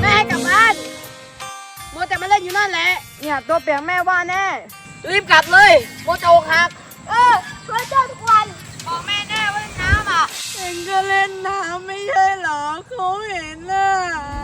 แม่กลับบ้านโมวแต่มาเล่นอยู่นั่นแหละ เนี่ยตัวเปียกแม่ว่าแน่ รีบกลับเลยโมวจะอกหัก เออช่วยเจ้าทุกวันบอกแม่แน่ว่าเล่นน้ำอะเอ็นก็เล่นน้ำไม่ใช่เหรอเขาเห็นน่ะ